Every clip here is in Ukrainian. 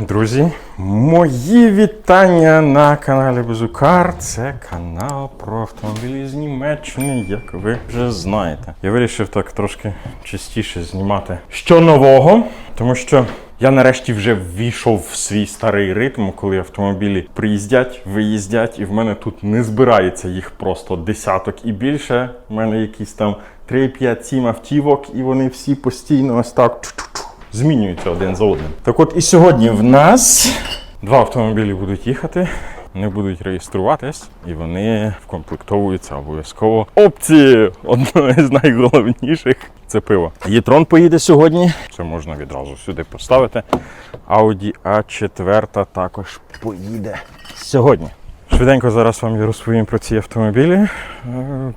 Друзі, мої вітання на каналі Безукар. Це канал про автомобілі з Німеччини, як ви вже знаєте. Я вирішив так трошки частіше знімати що нового, тому що я нарешті вже ввійшов в свій старий ритм, коли автомобілі приїздять, виїздять, і в мене тут не збирається їх просто десяток і більше. У мене якісь там 3, 5, 7 автівок, і вони всі постійно ось так змінюються один за одним. Так от і сьогодні в нас два автомобілі будуть їхати. Не будуть реєструватись, і вони вкомплектовуються обов'язково опцією одної з найголовніших це пиво. Єтрон поїде сьогодні. Це можна відразу сюди поставити. Audi A4 також поїде сьогодні. Швиденько зараз вам я розповім про ці автомобілі. Е,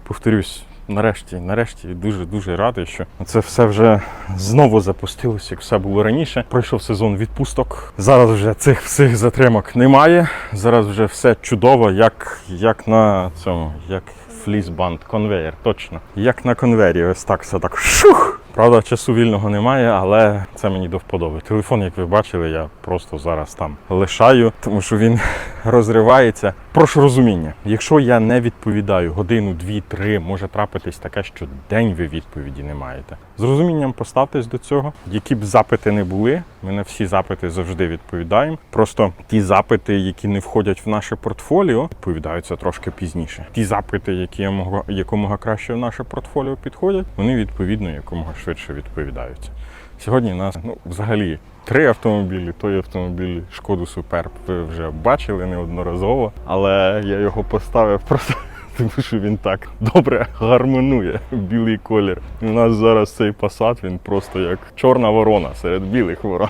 Повторюсь, нарешті, нарешті дуже-дуже радий, що це все вже знову запустилося, як все було раніше. Пройшов сезон відпусток. Зараз вже цих всіх затримок немає. Зараз вже все чудово, як, як на цьому, як флісбанд, конвеєр, точно. Як на конвеєрі, ось так все так шух. Правда, часу вільного немає, але це мені до вподоби. Телефон, як ви бачили, я просто зараз там лишаю, тому що він розривається. Прошу розуміння, якщо я не відповідаю годину, дві, три, може трапитись таке, що день ви відповіді не маєте. З розумінням поставтесь до цього. Які б запити не були, ми на всі запити завжди відповідаємо. Просто ті запити, які не входять в наше портфоліо, відповідаються трошки пізніше. Ті запити, які якомога, краще в наше портфоліо підходять, вони відповідно якомога швидше відповідаються. Сьогодні у нас ну, взагалі три автомобілі. Той автомобіль Шкоду Суперб ви вже бачили неодноразово, але я його поставив просто. Тому що він так добре гармонує білий колір. У нас зараз цей посад він просто як чорна ворона серед білих ворон.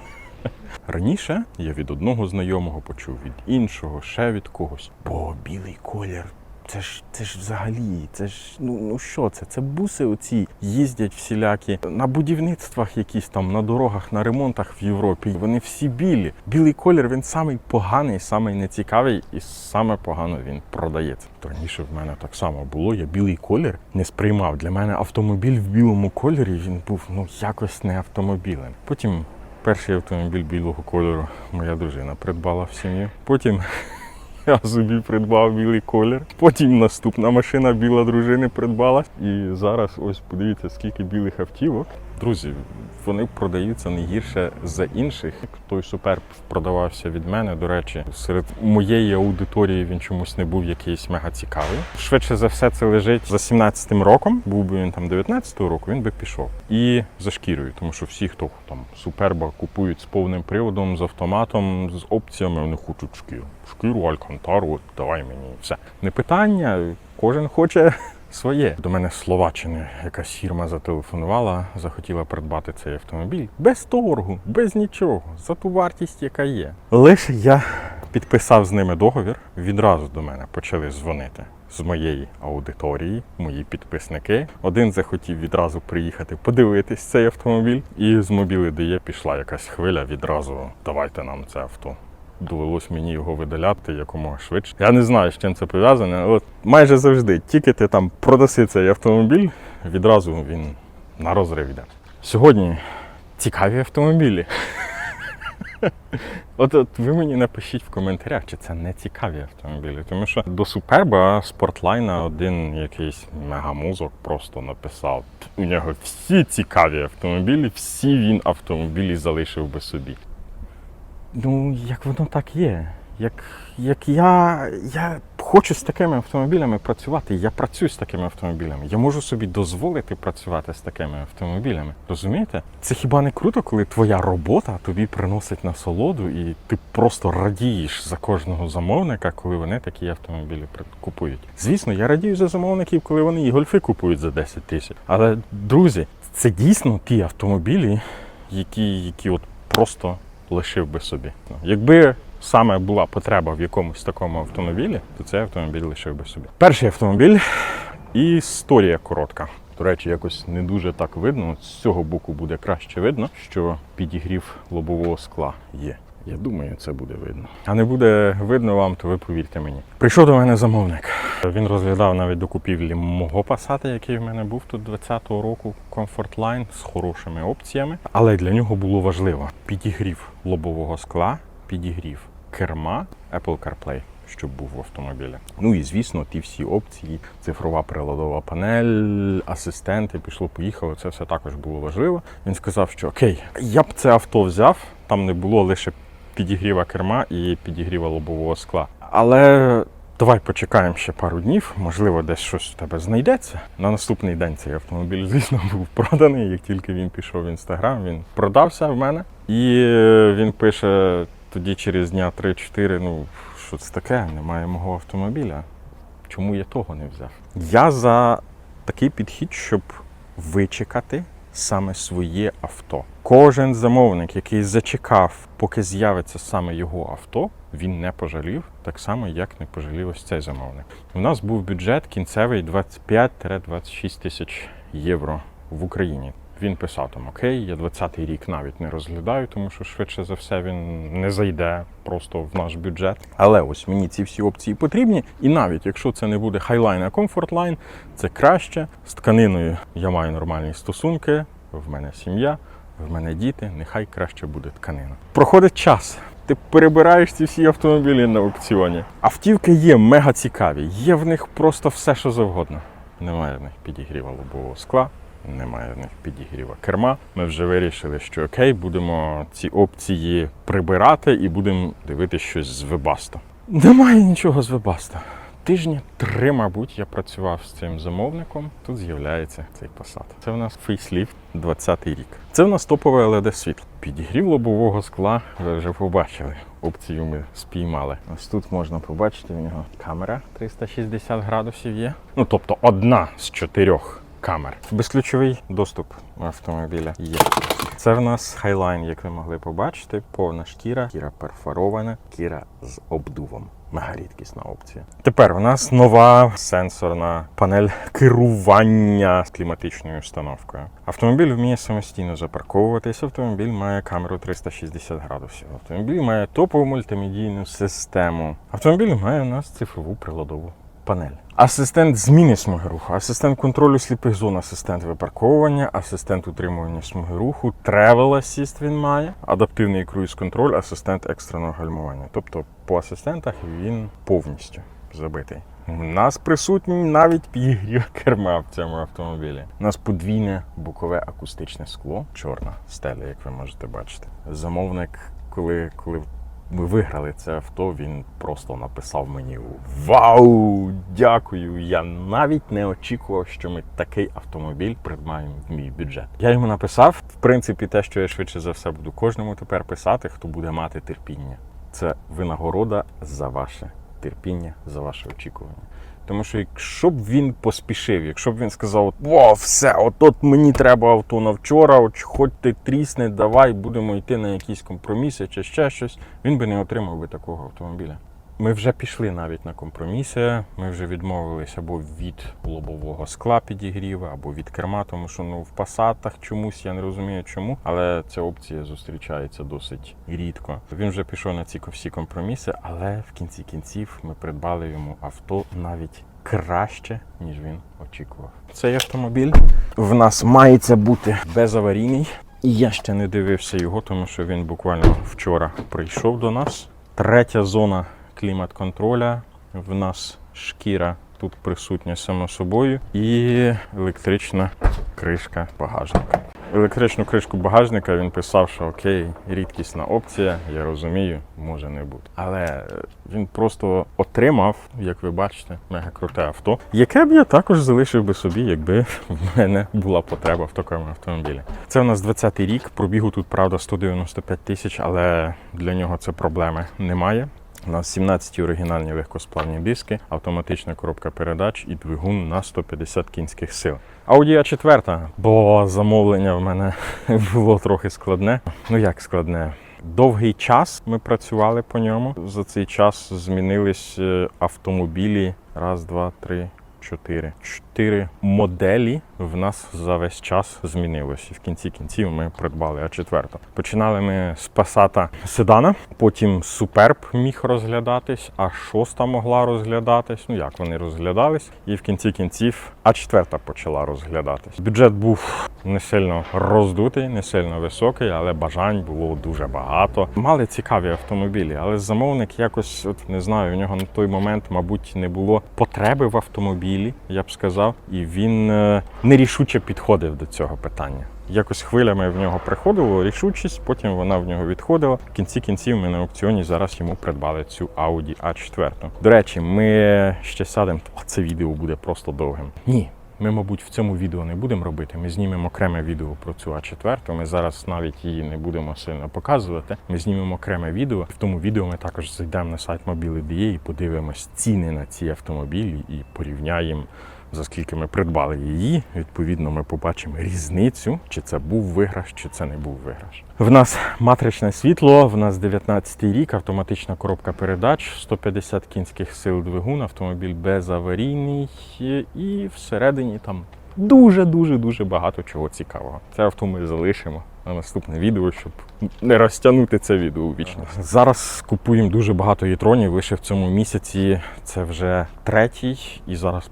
Раніше я від одного знайомого почув, від іншого, ще від когось. Бо білий колір. Це ж це ж взагалі, це ж ну ну що це? Це буси оці їздять всілякі на будівництвах, якісь там на дорогах, на ремонтах в Європі. Вони всі білі. Білий колір він самий поганий, самий нецікавий і саме погано він продається. Раніше в мене так само було. Я білий колір не сприймав. Для мене автомобіль в білому кольорі він був ну якось не автомобілем. Потім перший автомобіль білого кольору моя дружина придбала в сім'ю. Потім я собі придбав білий колір. Потім наступна машина біла дружини придбала. І зараз ось подивіться, скільки білих автівок. Друзі, вони продаються не гірше за інших. Той суперб продавався від мене. До речі, серед моєї аудиторії він чомусь не був якийсь мега цікавий. Швидше за все, це лежить за 17-м роком. Був би він там 19-го року, він би пішов. І за шкірою, тому що всі, хто там суперба купують з повним приводом, з автоматом, з опціями, вони хочуть шкіру. Шкіру, алькантару, давай мені все. Не питання, кожен хоче своє. До мене з Словаччини якась фірма зателефонувала, захотіла придбати цей автомобіль без торгу, без нічого, за ту вартість, яка є. Лише я підписав з ними договір, відразу до мене почали дзвонити. З моєї аудиторії, мої підписники. Один захотів відразу приїхати подивитись цей автомобіль, і з мобіли дає пішла якась хвиля відразу. Давайте нам це авто довелось мені його видаляти якомога швидше. Я не знаю, з чим це пов'язане, але майже завжди, тільки ти там продаси цей автомобіль, відразу він на розрив йде. Сьогодні цікаві автомобілі. От, от ви мені напишіть в коментарях, чи це не цікаві автомобілі. Тому що до Суперба Спортлайна один якийсь мегамозок просто написав. У нього всі цікаві автомобілі, всі він автомобілі залишив би собі. Ну, як воно так є. Як, як я, я хочу з такими автомобілями працювати, я працюю з такими автомобілями. Я можу собі дозволити працювати з такими автомобілями. Розумієте? Це хіба не круто, коли твоя робота тобі приносить насолоду, і ти просто радієш за кожного замовника, коли вони такі автомобілі купують. Звісно, я радію за замовників, коли вони і гольфи купують за 10 тисяч. Але друзі, це дійсно ті автомобілі, які, які от просто лишив би собі. Ну, Якби саме була потреба в якомусь такому автомобілі, то цей автомобіль лишив би собі. Перший автомобіль і історія коротка. До речі, якось не дуже так видно. З цього боку буде краще видно, що підігрів лобового скла є. Я думаю, це буде видно. А не буде видно вам, то ви повірте мені. Прийшов до мене замовник. Він розглядав навіть до купівлі мого пасата, який в мене був тут 20-го року, Line з хорошими опціями. Але для нього було важливо підігрів лобового скла, підігрів керма Apple CarPlay, щоб був в автомобілі. Ну і звісно, ті всі опції, цифрова приладова панель, асистенти, пішло, поїхало. Це все також було важливо. Він сказав, що окей, я б це авто взяв, там не було лише підігріва керма і підігріва лобового скла. Але давай почекаємо ще пару днів, можливо, десь щось в тебе знайдеться. На наступний день цей автомобіль, звісно, був проданий. Як тільки він пішов в інстаграм, він продався в мене. І е, він пише тоді через дня 3-4, ну що це таке, немає мого автомобіля. Чому я того не взяв? Я за такий підхід, щоб вичекати саме своє авто. Кожен замовник, який зачекав, поки з'явиться саме його авто, він не пожалів, так само, як не пожалів ось цей замовник. У нас був бюджет кінцевий 25-26 тисяч євро в Україні. Він писав там: Окей, я 20-й рік навіть не розглядаю, тому що швидше за все він не зайде просто в наш бюджет. Але ось мені ці всі опції потрібні. І навіть якщо це не буде Highline, а Line, це краще. З тканиною я маю нормальні стосунки, в мене сім'я, в мене діти, нехай краще буде тканина. Проходить час. Ти перебираєш ці всі автомобілі на аукціоні. Автівки є мега цікаві, є в них просто все, що завгодно. Немає в них підігріва лобового скла, немає в них підігріва керма. Ми вже вирішили, що окей, будемо ці опції прибирати і будемо дивитися щось з Webasto. Немає нічого з Webasto. Тижні три, мабуть, я працював з цим замовником. Тут з'являється цей Passat. Це в нас фейсліфт 20-й рік. Це в нас топове LED світло. Підігрів лобового скла. Ви вже побачили. Опцію ми спіймали. Ось тут можна побачити в нього камера 360 градусів є. Ну тобто одна з чотирьох камер. Безключовий доступ автомобіля є. Це в нас Highline, як ви могли побачити, повна шкіра, шкіра перфорована, шкіра з обдувом. Мега рідкісна опція. Тепер у нас нова сенсорна панель керування з кліматичною установкою. Автомобіль вміє самостійно запарковуватись. Автомобіль має камеру 360 градусів. Автомобіль має топову мультимедійну систему. Автомобіль має у нас цифрову приладову панель. Асистент зміни смуги руху, асистент контролю сліпих зон, асистент випарковування, асистент утримування смуги руху, Travel Assist він має, адаптивний круїз-контроль, асистент екстреного гальмування. Тобто по асистентах він повністю забитий. У нас присутній навіть підігрів керма в цьому автомобілі. У нас подвійне бокове акустичне скло, чорна стеля, як ви можете бачити. Замовник, коли, коли ми виграли це авто, він просто написав мені Вау! Дякую! Я навіть не очікував, що ми такий автомобіль придбаємо в мій бюджет. Я йому написав, в принципі, те, що я швидше за все буду кожному тепер писати, хто буде мати терпіння. Це винагорода за ваше терпіння, за ваше очікування. Тому що якщо б він поспішив, якщо б він сказав, о, все, от, мені треба авто на вчора, от, хоч ти трісне, давай будемо йти на якісь компроміси чи ще щось, він би не отримав би такого автомобіля. Ми вже пішли навіть на компроміси. Ми вже відмовилися або від лобового скла підігріва, або від керма, тому що ну в пасатах чомусь я не розумію чому, але ця опція зустрічається досить рідко. Він вже пішов на ці всі компроміси, але в кінці кінців ми придбали йому авто навіть краще, ніж він очікував. Цей автомобіль в нас мається бути безаварійний. І я ще не дивився його, тому що він буквально вчора прийшов до нас. Третя зона клімат-контроля. В нас шкіра тут присутня само собою, і електрична кришка багажника. Електричну кришку багажника він писав, що окей, рідкісна опція, я розумію, може не бути. Але е, він просто отримав, як ви бачите, мега круте авто, яке б я також залишив би собі, якби в мене була потреба в такому автомобілі. Це у нас 20-й рік. Пробігу тут, правда, 195 тисяч, але для нього це проблеми немає. У нас 17 оригінальні легкосплавні диски, автоматична коробка передач і двигун на 150 кінських сил. A 4 бо замовлення в мене було трохи складне. Ну як складне? Довгий час ми працювали по ньому. За цей час змінились е, автомобілі. Раз, два, три, чотири. Чотири моделі в нас за весь час змінилось. І в кінці кінців ми придбали А4. Починали ми з Passat седана, потім Superb міг розглядатись, а шоста могла розглядатись. Ну як вони розглядались, і в кінці кінців А4 почала розглядатись. Бюджет був не сильно роздутий, не сильно високий, але бажань було дуже багато. Мали цікаві автомобілі, але замовник якось, от не знаю, у нього на той момент, мабуть, не було потреби в автомобілі, я б сказав, і він е, нерішуче підходив до цього питання. Якось хвилями в нього приходило рішучість, потім вона в нього відходила. В кінці кінців ми на аукціоні зараз йому придбали цю Audi A4. До речі, ми ще сядемо. Це відео буде просто довгим. Ні. Ми, мабуть, в цьому відео не будемо робити. Ми знімемо окреме відео про цю А4. Ми зараз навіть її не будемо сильно показувати. Ми знімемо окреме відео. В тому відео ми також зайдемо на сайт Mobile.de і подивимось ціни на ці автомобілі і порівняємо. За скільки ми придбали її, відповідно, ми побачимо різницю, чи це був виграш, чи це не був виграш. В нас матричне світло, в нас 19 рік, автоматична коробка передач, 150 кінських сил двигун, автомобіль безаварійний і всередині там дуже дуже дуже багато чого цікавого. Це авто ми залишимо на наступне відео, щоб не розтягнути це відео у вічність. Зараз купуємо дуже багато єтронів. Лише в цьому місяці це вже третій, і зараз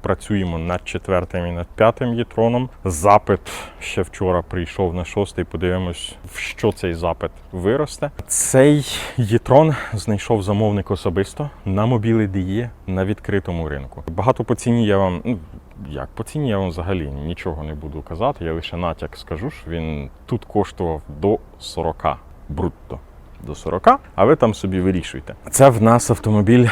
працюємо над четвертим і над п'ятим єтроном. Запит ще вчора прийшов на шостий. Подивимось, в що цей запит виросте. Цей єтрон знайшов замовник особисто на мобілі DE на відкритому ринку. Багато по ціні я вам. Як по ціні я вам взагалі нічого не буду казати. Я лише натяк скажу, що він тут коштував до 40 брутто. До 40, а ви там собі вирішуйте. Це в нас автомобіль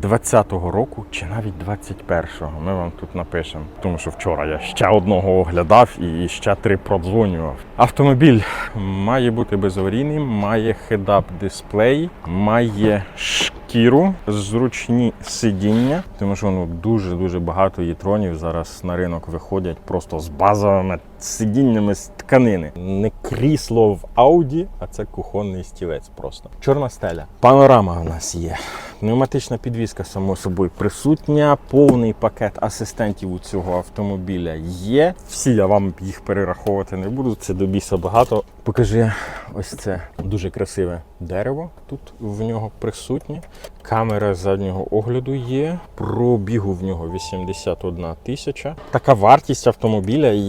20-го року чи навіть 21-го. Ми вам тут напишемо. Тому що вчора я ще одного оглядав і ще три продзвонював. Автомобіль має бути безаварійним, має хедап дисплей, має шкіру, зручні сидіння, тому що ну дуже дуже багато єтронів зараз на ринок виходять просто з базовими сидіннями з тканини. Не крісло в Ауді, а це кухонний стілець просто. Чорна стеля. Панорама у нас є. Пневматична підвізка, само собою, присутня. Повний пакет асистентів у цього автомобіля є. Всі я вам їх перераховувати не буду. Це до біса багато. Покажи ось це дуже красиве дерево. Тут в нього присутнє. Камера заднього огляду є. Пробігу в нього 81 тисяча. Така вартість автомобіля. і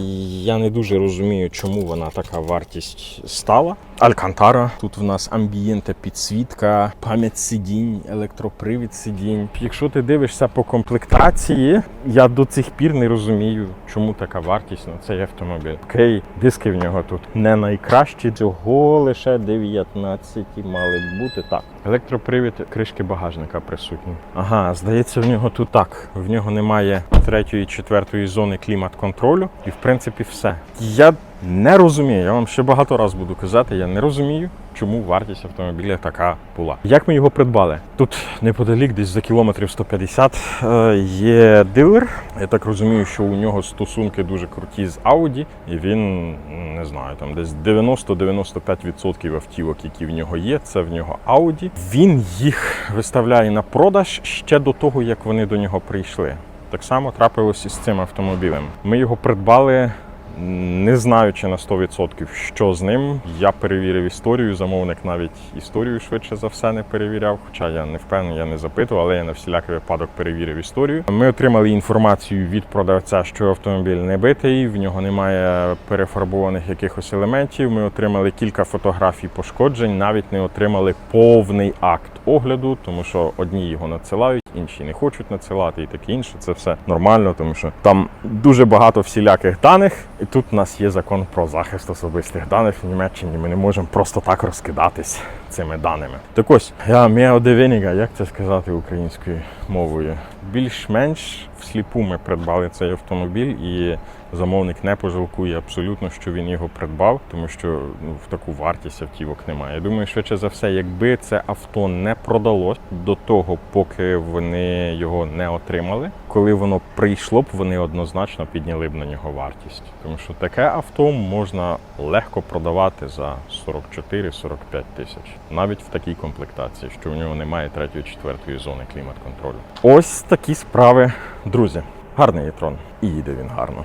Я не дуже розумію, чому вона така вартість стала. Алькантара. Тут в нас амбієнта підсвітка, пам'ять сидінь, електропривід сидінь. Якщо ти дивишся по комплектації, я до цих пір не розумію, чому така вартість на цей автомобіль. Окей, диски в нього тут не найкращі, цього лише 19 мали б бути так. Електропривід кришки багажника присутні. Ага, здається, в нього тут так. В нього немає третьої, четвертої зони клімат-контролю. І в принципі все. Я не розумію. Я вам ще багато разів буду казати. Я не розумію, чому вартість автомобіля така була. Як ми його придбали? Тут неподалік, десь за кілометрів 150, е, є дилер. Я так розумію, що у нього стосунки дуже круті з Audi, і він не знаю, там десь 90-95% автівок, які в нього є, це в нього Audi. Він їх виставляє на продаж ще до того, як вони до нього прийшли. Так само трапилось і з цим автомобілем. Ми його придбали. Не знаючи на 100% що з ним, я перевірив історію. Замовник навіть історію швидше за все не перевіряв. Хоча я не впевнений, я не запитував, але я на всілякий випадок перевірив історію. Ми отримали інформацію від продавця, що автомобіль не битий, в нього немає перефарбованих якихось елементів. Ми отримали кілька фотографій пошкоджень, навіть не отримали повний акт огляду, тому що одні його надсилають, інші не хочуть надсилати і таке інше. Це все нормально, тому що там дуже багато всіляких даних. І тут у нас є закон про захист особистих даних в Німеччині. Ми не можемо просто так розкидатись цими даними. Так ось, я меодевеніга, як це сказати українською мовою? Більш-менш всліпу ми придбали цей автомобіль, і замовник не пожалкує абсолютно, що він його придбав, тому що ну, в таку вартість автівок немає. Я думаю, швидше за все, якби це авто не продалось до того, поки вони його не отримали, коли воно прийшло б, вони однозначно підняли б на нього вартість. Тому що таке авто можна легко продавати за 44-45 тисяч, навіть в такій комплектації, що в нього немає третьої, четвертої зони клімат-контролю. Ось такі справи, друзі. Гарний є трон. І їде він гарно.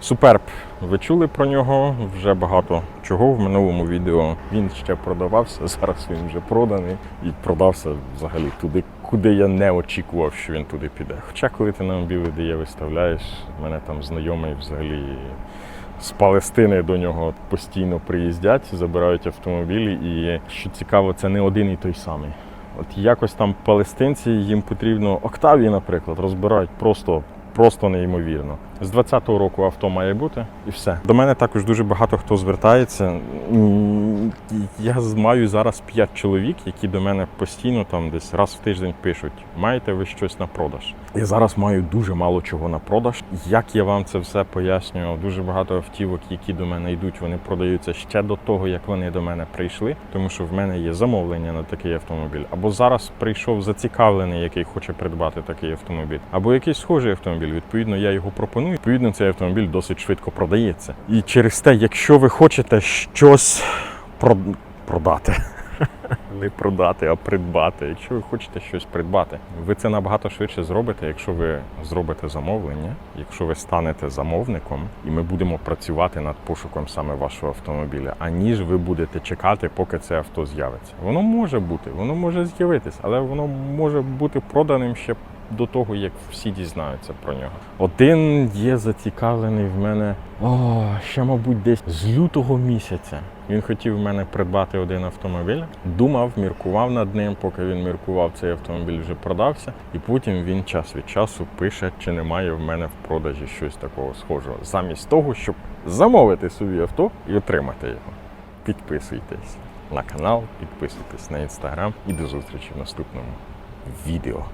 Суперб, ви чули про нього вже багато чого в минулому відео. Він ще продавався, зараз він вже проданий і продався взагалі туди, куди я не очікував, що він туди піде. Хоча, коли ти на де виставляєш, мене там знайомий взагалі з Палестини до нього постійно приїздять, забирають автомобілі, і що цікаво, це не один і той самий. От якось там палестинці їм потрібно Октавії, наприклад, розбирають просто. Просто неймовірно. З 20-го року авто має бути і все. До мене також дуже багато хто звертається. Я маю зараз 5 чоловік, які до мене постійно там десь раз в тиждень пишуть: маєте ви щось на продаж? Я зараз маю дуже мало чого на продаж. Як я вам це все пояснюю? Дуже багато автівок, які до мене йдуть, вони продаються ще до того, як вони до мене прийшли, тому що в мене є замовлення на такий автомобіль. Або зараз прийшов зацікавлений, який хоче придбати такий автомобіль, або якийсь схожий автомобіль. Відповідно, я його пропоную. Відповідно, цей автомобіль досить швидко продається. І через те, якщо ви хочете щось прод- продати. Не продати, а придбати. Якщо ви хочете щось придбати, ви це набагато швидше зробите, якщо ви зробите замовлення, якщо ви станете замовником, і ми будемо працювати над пошуком саме вашого автомобіля, аніж ви будете чекати, поки це авто з'явиться. Воно може бути, воно може з'явитись, але воно може бути проданим ще до того, як всі дізнаються про нього. Один є зацікавлений в мене о, ще, мабуть, десь з лютого місяця. Він хотів в мене придбати один автомобіль, думав, міркував над ним, поки він міркував, цей автомобіль вже продався. І потім він час від часу пише, чи немає в мене в продажі щось такого схожого, замість того, щоб замовити собі авто і отримати його. Підписуйтесь на канал, підписуйтесь на інстаграм і до зустрічі в наступному відео.